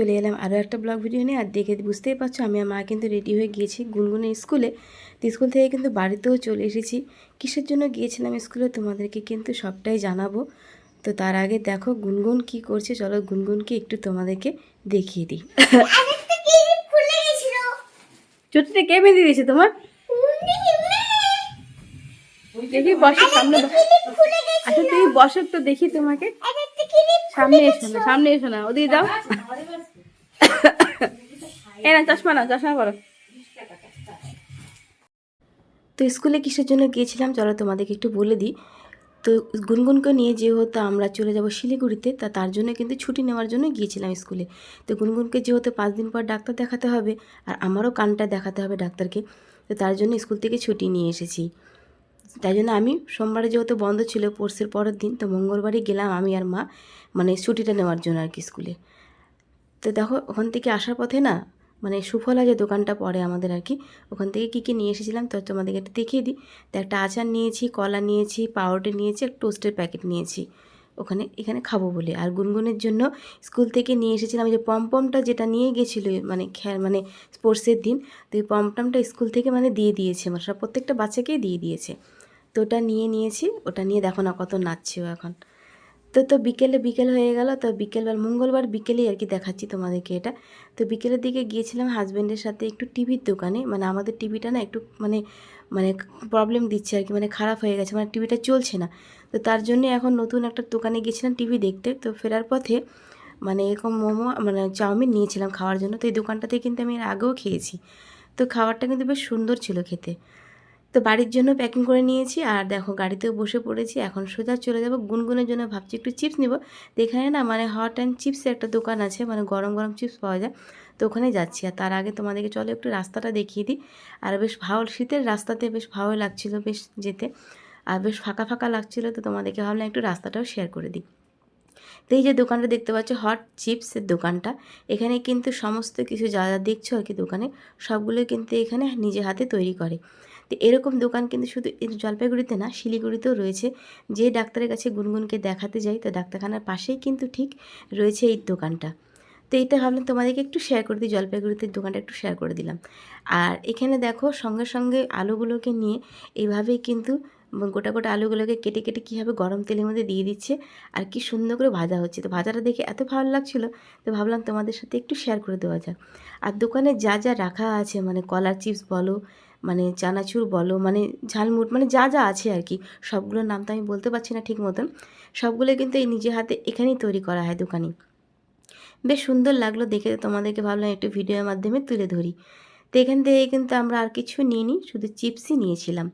চলে এলাম আরও একটা ব্লগ ভিডিও নিয়ে। আর দেখে বুঝতেই পারছ, আমি মা কিন্তু রেডি হয়ে গিয়েছি গুনগুনের স্কুলে তো স্কুল থেকে কিন্তু বাড়িতেও চলে এসেছি। কিসের জন্য গিয়েছিলাম স্কুলে তোমাদেরকে কিন্তু সবটাই জানাব। তো তার আগে দেখো গুনগুন কি করছে, চলো গুনগুনকে একটু তোমাদেরকে দেখিয়ে দিই। চুটিতে কে বেঁধে দিয়েছে তোমার? দেখি বসো সামনে আচ্ছা তুমি বসো একটু দেখি তোমাকে। সামনে এসো না, সামনে এসো না, ওদিকে দাও চশমা চশমা তো স্কুলে কিসের জন্য গিয়েছিলাম? চলো তোমাদেরকে একটু বলে দিই। তো গুনগুনকে নিয়ে যেহেতু আমরা চলে যাব শিলিগুড়িতে, তা তার জন্য কিন্তু ছুটি নেওয়ার জন্য গিয়েছিলাম স্কুলে। তো গুনগুনকে যেহেতু পাঁচ দিন পর ডাক্তার দেখাতে হবে, আর আমারও কানটা দেখাতে হবে ডাক্তারকে, তো তার জন্য স্কুল থেকে ছুটি নিয়ে এসেছি। তাই জন্য আমি সোমবারে যেহেতু বন্ধ ছিল, পরশের পরের দিন, তো মঙ্গলবারই গেলাম আমি আর মা মানে ছুটিটা নেওয়ার জন্য আর কি স্কুলে। তো দেখো, ওখান থেকে আসার পথে না মানে সুফলা যে দোকানটা পড়ে আমাদের আর কি, ওখান থেকে কী কী নিয়ে এসেছিলাম, তো তোমাদেরকে একটু দেখিয়ে দিই। তো একটা আচার নিয়েছি, কলা নিয়েছি পাউডার নিয়েছি এক টোস্টের প্যাকেট নিয়েছি। ওখানে, এখানে খাব বলে। আর গুনগুনের জন্য স্কুল থেকে নিয়ে এসেছিলাম যে পমপমটা যেটা নিয়ে গেছিল মানে খে মানে স্পোর্টসের দিন, তো ওই পমপমটা স্কুল থেকে মানে দিয়ে দিয়েছে মানে সব প্রত্যেকটা বাচ্চাকেই দিয়ে দিয়েছে। তো ওটা নিয়ে নিয়েছি, ওটা নিয়ে দেখো না কত নাচছেও এখন। তো তো বিকেলে বিকেল হয়ে গেল। তো বিকেলবার মঙ্গলবার বিকেলেই আর কি দেখাচ্ছি তোমাদেরকে এটা। তো বিকেলের দিকে গিয়েছিলাম হাজব্যান্ডের সাথে একটু টিভির দোকানে। মানে আমাদের টিভিটা না একটু মানে মানে প্রবলেম দিচ্ছে আর কি মানে খারাপ হয়ে গেছে। মানে টিভিটা চলছে না। তো তার জন্য এখন নতুন একটা দোকানে গিয়েছিলাম টিভি দেখতে। তো ফেরার পথে মানে এরকম মোমো মানে চাউমিন নিয়েছিলাম খাওয়ার জন্য। তো এই দোকানটাতে কিন্তু আমি এর আগেও খেয়েছি। তো খাবারটা কিন্তু বেশ সুন্দর ছিল খেতে। তো বাড়ির জন্য প্যাকিং করে নিয়েছি। আর দেখো, গাড়িতেও বসে পড়েছি। এখন সোজা চলে যাব। গুনগুনের জন্য ভাবছি একটু চিপস নিব। এখানে না মানে হট অ্যান্ড চিপসের একটা দোকান আছে। মানে গরম গরম চিপস পাওয়া যায়। তো ওখানে যাচ্ছি। আর তার আগে তোমাদেরকে চলো একটু রাস্তাটা দেখিয়ে দিই। আর বেশ ভালো, শীতের রাস্তাতে বেশ ভালো লাগছিল বেশ যেতে। আর বেশ ফাঁকা ফাঁকা লাগছিল। তো তোমাদেরকে ভাবলাম একটু রাস্তাটাও শেয়ার করে দিই। তো এই যে দোকানটা দেখতে পাচ্ছ হট চিপসের দোকানটা। এখানে কিন্তু সমস্ত কিছু যা যা দেখছ আর কি দোকানে, সবগুলো কিন্তু এখানে নিজে হাতে তৈরি করে। তো এরকম দোকান কিন্তু শুধু জলপাইগুড়িতে না, শিলিগুড়িতেও রয়েছে। যে ডাক্তারের কাছে গুনগুনকে দেখাতে যাই, তো ডাক্তারখানার পাশেই কিন্তু ঠিক রয়েছে এই দোকানটা। তো এইটা ভাবলাম তোমাদেরকে একটু শেয়ার করে দিই, জলপাইগুড়িতে দোকানটা একটু শেয়ার করে দিলাম। আর এখানে দেখো, সঙ্গে সঙ্গে আলুগুলোকে নিয়ে এইভাবেই কিন্তু গোটা গোটা আলুগুলোকে কেটে কেটে কীভাবে গরম তেলের মধ্যে দিয়ে দিচ্ছে আর কি সুন্দর করে ভাজা হচ্ছে। তো ভাজাটা দেখে এত ভালো লাগছিল, তো ভাবলাম তোমাদের সাথে একটু শেয়ার করে দেওয়া যাক। আর দোকানে যা যা রাখা আছে মানে কলার চিপস বলো মানে চানাচুর বলো মানে ঝালমুট মানে যা যা আছে আর কি, সবগুলোর নাম তো আমি বলতে পারছি না ঠিক মতন। সবগুলো কিন্তু এই নিজে হাতে এখানেই তৈরি করা হয় দোকানে। বেশ সুন্দর লাগল দেখে, তোমাদেরকে ভাবলাম একটু ভিডিওর মাধ্যমে তুলে ধরি। তো এখান থেকে কিন্তু আমরা আর কিছু নিইনি, শুধু চিপসই নিয়েছিলাম।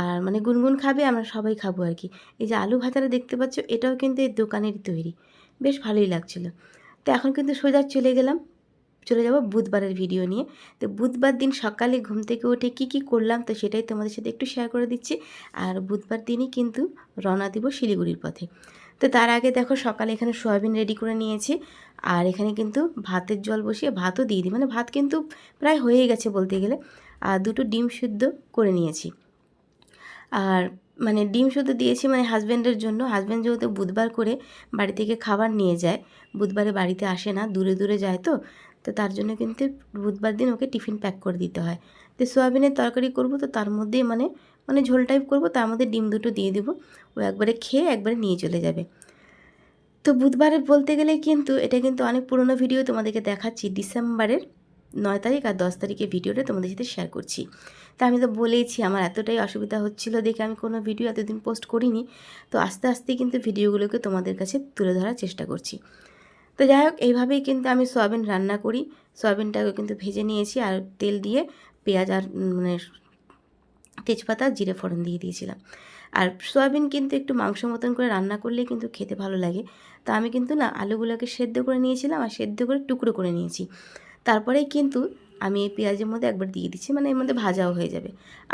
আর মানে গুনগুন খাবে, আমরা সবাই খাব আর কি। এই যে আলু ভাতাটা দেখতে পাচ্ছ, এটাও কিন্তু এই দোকানেরই তৈরি। বেশ ভালোই লাগছিল। তো এখন কিন্তু সোজা চলে গেলাম। চলে যাব বুধবারের ভিডিও নিয়ে। তো বুধবার দিন সকালে ঘুম থেকে উঠে কি কি করলাম, তো সেটাই তোমাদের সাথে একটু শেয়ার করে দিচ্ছি। আর বুধবার দিনই কিন্তু রওনা দিব শিলিগুড়ির পথে। তো তার আগে দেখো সকালে এখানে সয়াবিন রেডি করে নিয়েছি। আর এখানে কিন্তু ভাতের জল বসিয়ে ভাতও দিয়ে দিই। মানে ভাত কিন্তু প্রায় হয়েই গেছে বলতে গেলে। আর দুটো ডিম সিদ্ধ করে নিয়েছি। আর মানে ডিম শুধু দিয়েছি মানে হাজব্যান্ডের জন্য। হাজব্যান্ড যেহেতু বুধবার করে বাড়ি থেকে খাবার নিয়ে যায়, বুধবারে বাড়িতে আসে না, দূরে দূরে যায় তো। তো তার জন্য কিন্তু বুধবার দিন ওকে টিফিন প্যাক করে দিতে হয়। তো সোয়াবিনের তরকারি করব তো তার মধ্যেই মানে মানে ঝোল টাইপ করব, তার মধ্যে ডিম দুটো দিয়ে দেবো। ও একবারে খেয়ে একবারে নিয়ে চলে যাবে। তো বুধবারে বলতে গেলে কিন্তু এটা কিন্তু অনেক পুরনো ভিডিও তোমাদেরকে দেখাচ্ছি। ডিসেম্বরের নয় তারিখ আর দশ তারিখের ভিডিওটা তোমাদের সাথে শেয়ার করছি। তা আমি তো বলেইছি, আমার এতটাই অসুবিধা হচ্ছিল দেখে আমি কোনো ভিডিও এতদিন পোস্ট করিনি। তো আস্তে আস্তে কিন্তু ভিডিওগুলোকে তোমাদের কাছে তুলে ধরার চেষ্টা করছি। তো যাই হোক, এইভাবেই কিন্তু আমি সয়াবিন রান্না করি। সয়াবিনটাকে কিন্তু ভেজে নিয়েছি আর তেল দিয়ে পেঁয়াজ আর মানে তেজপাতা, জিরে ফোড়ন দিয়ে দিয়েছিলাম। আর সয়াবিন কিন্তু একটু মাংস মতন করে রান্না করলে কিন্তু খেতে ভালো লাগে। তা আমি কিন্তু না আলুগুলোকে সেদ্ধ করে নিয়েছিলাম আর সেদ্ধ করে টুকরো করে নিয়েছি। তারপরেই কিন্তু আমি এই পেঁয়াজের মধ্যে একবার দিয়ে দিচ্ছি মানে এর মধ্যে ভাজাও হয়ে যাবে।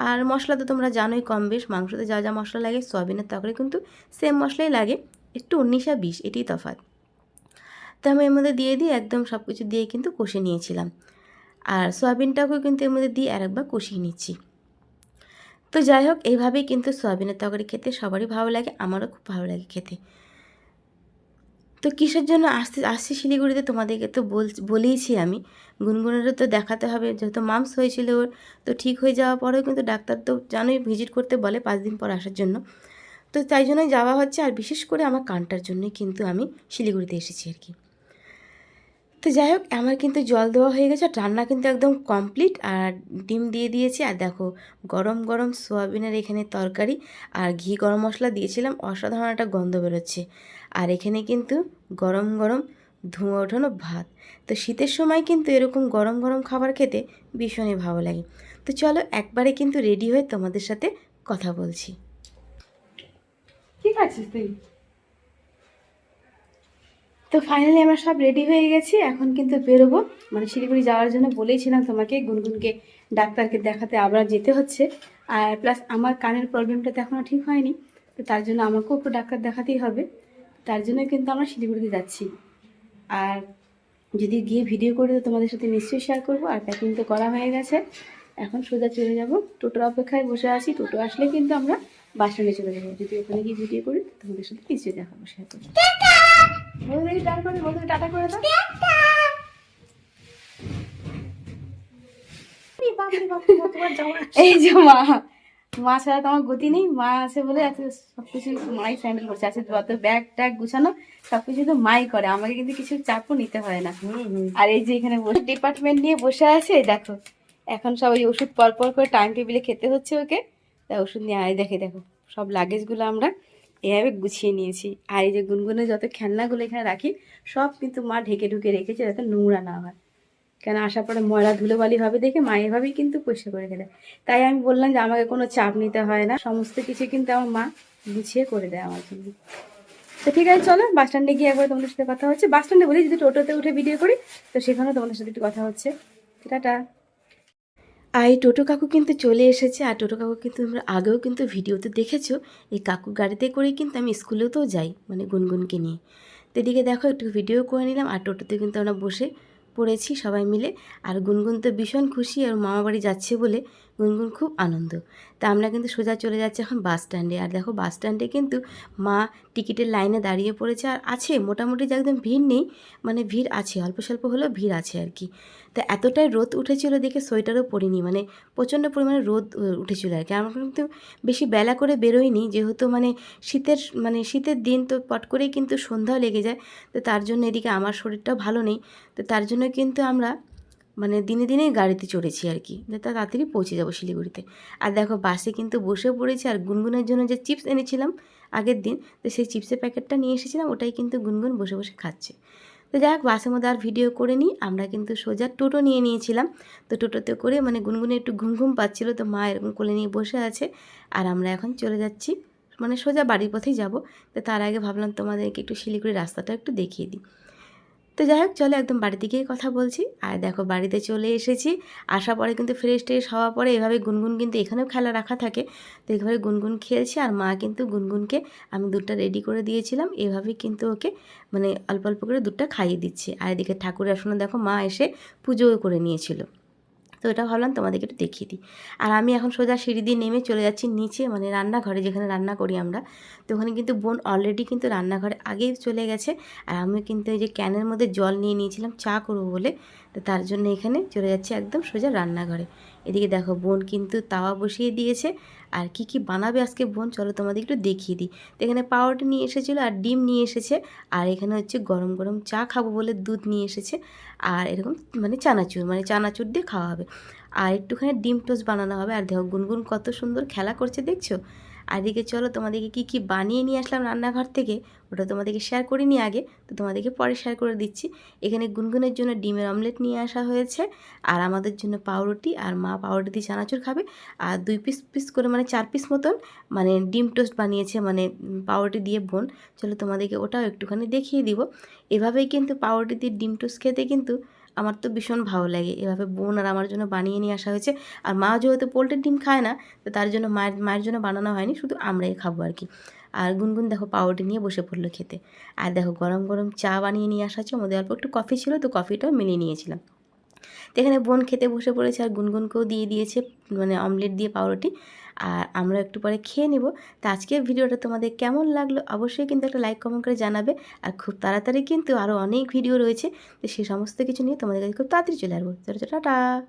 আর মশলা তো তোমরা জানোই কম বেশ, মাংসতে যা যা মশলা লাগে, সয়াবিনের তরকারি কিন্তু সেম মশলাই লাগে, একটু উনিশ বিশ, এটাই তফাৎ। তো আমি এর মধ্যে দিয়ে দিয়ে একদম সব কিছু দিয়ে কিন্তু কষে নিয়েছিলাম। আর সয়াবিনটাকেও কিন্তু এর মধ্যে দিয়ে আরেকবার কষিয়ে নিচ্ছি। তো যাই হোক এইভাবেই কিন্তু সয়াবিনের তরকারি খেতে সবারই ভালো লাগে, আমারও খুব ভালো লাগে খেতে। তো কিসের জন্য আসতে, আসছি শিলিগুড়িতে তোমাদেরকে তো বল, বলেইছি আমি। গুনগুনেরও তো দেখাতে হবে, যেহেতু মামস হয়েছিল ওর, তো ঠিক হয়ে যাওয়ার পরেও কিন্তু ডাক্তার তো জানোই ভিজিট করতে বলে পাঁচ দিন পর আসার জন্য। তো তাই জন্যই যাওয়া হচ্ছে, আর বিশেষ করে আমার কানটার জন্যই কিন্তু আমি শিলিগুড়িতে এসেছি আর কি। তো যাই হোক, আমার কিন্তু জল দেওয়া হয়ে গেছে রান্না কিন্তু একদম কমপ্লিট আর ডিম দিয়ে দিয়েছি। আর দেখো, গরম গরম সোয়াবিনের এখানে তরকারি আর ঘি গরম মশলা দিয়েছিলাম, অসাধারণ একটা গন্ধ বেরোচ্ছে। আর এখানে কিন্তু গরম গরম ধোঁয়া ওঠানো ভাত। তো শীতের সময় কিন্তু এরকম গরম গরম খাবার খেতে ভীষণই ভালো লাগে। তো চলো, একবারে কিন্তু রেডি হয়ে তোমাদের সাথে কথা বলছি। ঠিক খাচ্ছিস তুই? তো ফাইনালি আমরা সব রেডি হয়ে গেছি, এখন কিন্তু বেরোবো। মানে শিলিগুড়ি যাওয়ার জন্য বলেইছিলাম তোমাকে, গুনগুনকে, ডাক্তারকে দেখাতে আবার যেতে হচ্ছে। আর প্লাস আমার কানের প্রবলেমটা তো এখনও ঠিক হয়নি, তো তার জন্য আমাকেও একটু ডাক্তার দেখাতেই হবে। তার জন্য কিন্তু আমরা শিলিগুড়িতে যাচ্ছি। আর যদি গিয়ে ভিডিও করে তো তোমাদের সাথে নিশ্চয়ই শেয়ার করব। আর প্যাকিং তো করা হয়ে গেছে। এখন সোজা চলে যাব। টোটোর অপেক্ষায় বসে আছি। টোটো আসলে কিন্তু আমরা বাস স্ট্যান্ডে চলে যাব। যদি ওখানে গিয়ে ভিডিও করি, তোমাদের সাথে নিশ্চয়ই দেখাবো শেয়ার করব। করে বন্ধুদের টাটা করে দাও। এই যে মা মা ছাড়া তো আমার গতি নেই। মা আছে বলে এত সব কিছু মাই হ্যান্ডেল করছে। আছে যত ব্যাগ ট্যাগ গুছানো সব কিছু তো মাই করে। আমাকে কিন্তু কিছু চাপও নিতে হয় না। আর এই যে এখানে বসে ডিপার্টমেন্ট নিয়ে বসে আছে দেখো এখন সব ওই ওষুধ পর পর করে টাইম টেবিলে খেতে হচ্ছে ওকে। তা ওষুধ নিয়ে আয় দেখে দেখো সব লাগেজগুলো আমরা এভাবে গুছিয়ে নিয়েছি। আর এই যে গুনগুনে যত খেলনাগুলো এখানে রাখি, সব কিন্তু মা ঢেকে ঢুকে রেখেছে যাতে নোংরা না হয়। কেন আসার পরে ময়লা ধুলোবালি হবে দেখে মা এভাবেই কিন্তু পরিষ্কার করে দেয় তাই আমি বললাম যে আমাকে কোনো চাপ নিতে হয় না। সমস্ত কিছু কিন্তু আমার মা গুছিয়ে করে দেয় আমার জন্য। তো ঠিক আছে, চলো বাস স্ট্যান্ডে গিয়ে একবার তোমাদের সাথে কথা হচ্ছে। বাস স্ট্যান্ডে বলি, যদি টোটোতে উঠে ভিডিও করি, তো সেখানেও তোমাদের সাথে একটু কথা হচ্ছে। টাটা। আর এই টোটো কাকু কিন্তু চলে এসেছে, আর টোটো কাকু কিন্তু তোমরা আগেও কিন্তু ভিডিওতে দেখেছ, এই কাকু গাড়িতে করে কিন্তু আমি স্কুলেও তো যাই মানে গুনগুনকে নিয়ে। তো এদিকে দেখো, একটু ভিডিও করে নিলাম, আর টোটোতে কিন্তু আমরা বসে পড়েছি সবাই মিলে, আর গুনগুন তো ভীষণ খুশি, আর মামা বাড়ি যাচ্ছে বলে গুনগুন খুব আনন্দ। তা আমরা কিন্তু সোজা চলে যাচ্ছি এখন বাস স্ট্যান্ডে। আর দেখো বাস স্ট্যান্ডে কিন্তু মা টিকিটের লাইনে দাঁড়িয়ে পড়েছে আর আছে, মোটামুটি যে একদম ভিড় নেই মানে ভিড় আছে, অল্প স্বল্প হলেও ভিড় আছে আর কি। তা এতটাই রোদ উঠেছিল দেখে সোয়েটারও পরিনি মানে প্রচণ্ড পরিমাণে রোদ উঠেছিল আর কি। আমরা কিন্তু বেশি বেলা করে বেরোইনি, যেহেতু মানে শীতের মানে শীতের দিন তো পট করেই কিন্তু সন্ধ্যাও লেগে যায়। তো তার জন্য এদিকে আমার শরীরটাও ভালো নেই। তো তার জন্য কিন্তু আমরা মানে দিনে দিনেই গাড়িতে চড়েছি আর কি। তাড়াতাড়ি পৌঁছে যাব শিলিগুড়িতে। আর দেখো বাসে কিন্তু বসে পড়েছি আর গুনগুনের জন্য যে চিপস এনেছিলাম আগের দিন, তো সেই চিপসের প্যাকেটটা নিয়ে এসেছিলাম, ওটাই কিন্তু গুনগুন বসে বসে খাচ্ছে। তো যাই হোক, বাসের মধ্যে আর ভিডিও করে নিই, আমরা কিন্তু সোজা টোটো নিয়ে নিয়েছিলাম। তো টোটোতে করে মানে গুনগুনে একটু ঘুম ঘুম পাচ্ছিল, তো মা এরকম কোলে নিয়ে বসে আছে। আর আমরা এখন চলে যাচ্ছি মানে সোজা বাড়ির পথেই যাব। তো তার আগে ভাবলাম তোমাদেরকে একটু শিলিগুড়ির রাস্তাটা একটু দেখিয়ে দিই। তো যাই হোক, চলো একদম বাড়িতে গিয়ে কথা বলছি। আর দেখো, বাড়িতে চলে এসেছি। আসার পরে কিন্তু ফ্রেশ ট্রেশ হওয়ার পরে এভাবে গুনগুন কিন্তু এখানেও খেলা রাখা থাকে। তো এভাবে গুনগুন খেলছে আর মা কিন্তু গুনগুনকে আমি দুধটা রেডি করে দিয়েছিলাম। এভাবে কিন্তু ওকে মানে অল্প অল্প করে দুধটা খাইয়ে দিচ্ছে। আর এদিকে ঠাকুর আসনে দেখো মা এসে পুজোও করে নিয়েছিল। তো এটা ভাবলাম তোমাদেরকে একটু দেখিয়ে দিই। আর আমি এখন সোজা সিঁড়ি দিয়ে নেমে চলে যাচ্ছি নিচে মানে রান্নাঘরে যেখানে রান্না করি আমরা। তো ওখানে কিন্তু বোন অলরেডি কিন্তু রান্নাঘরে আগেই চলে গেছে। আর আমি কিন্তু এই যে ক্যানের মধ্যে জল নিয়ে নিয়েছিলাম, চা করব বলে। তো তার জন্য এখানে চলে যাচ্ছে একদম সোজা রান্নাঘরে। এদিকে দেখো, বোন কিন্তু তাওয়া বসিয়ে দিয়েছে। আর কি কি বানাবে আজকে বোন, চলো তোমাদের একটু দেখিয়ে দিই। তো এখানে পাউরুটি নিয়ে এসেছিল আর ডিম নিয়ে এসেছে। আর এখানে হচ্ছে গরম গরম চা খাব বলে দুধ নিয়ে এসেছে। আর এরকম মানে চানাচুর মানে চানাচুর দিয়ে খাওয়া হবে। আর একটুখানি ডিম টোস্ট বানানো হবে। আর দেখো গুনগুন কত সুন্দর খেলা করছে, দেখছ? আর এদিকে চলো, তোমাদেরকে কী কী বানিয়ে নিয়ে আসলাম রান্নাঘর থেকে? ওটা তোমাদেরকে শেয়ার করিনি আগে, তো তোমাদেরকে পরে শেয়ার করে দিচ্ছি। এখানে গুনগুনের জন্য ডিমের অমলেট নিয়ে আসা হয়েছে। আর আমাদের জন্য পাউরুটি, আর মা পাউরুটি দিয়ে চানাচুর খাবে। আর দুই পিস পিস করে মানে চার পিস মতন মানে ডিম টোস্ট বানিয়েছে মানে পাউরুটি দিয়ে বোন। চলো তোমাদেরকে ওটাও একটুখানি দেখিয়ে দিব। এভাবেই কিন্তু পাউরুটি দিয়ে ডিম টোস্ট খেতে কিন্তু আমার তো ভীষণ ভালো লাগে। এভাবে বোন আর আমার জন্য বানিয়ে নিয়ে আসা হয়েছে। আর মা যেহেতু পোলট্রির ডিম খায় না, তো তার জন্য মায়ের মায়ের জন্য বানানো হয়নি, শুধু আমরাই খাব আর কি। আর গুনগুন দেখো পাউরুটি নিয়ে বসে পড়ল খেতে। আর দেখো গরম গরম চা বানিয়ে নিয়ে আসা হচ্ছে। ওদের অল্প একটু কফি ছিল, তো কফিটাও মিলিয়ে নিয়েছিলাম। তো এখানে বোন খেতে বসে পড়েছে আর গুনগুনকেও দিয়ে দিয়েছে মানে অমলেট দিয়ে পাউরুটি। আর আমরা একটু পরে খেয়ে নেব। তো আজকের ভিডিওটা তোমাদের কেমন লাগল অবশ্যই কিন্তু একটা লাইক কমেন্ট করে জানাবে। আর খুব তাড়াতাড়ি কিন্তু আরও অনেক ভিডিও রয়েছে। তো সেই সমস্ত কিছু নিয়ে তোমাদের কাছে খুব তাড়াতাড়ি চলে আসব। টাটা!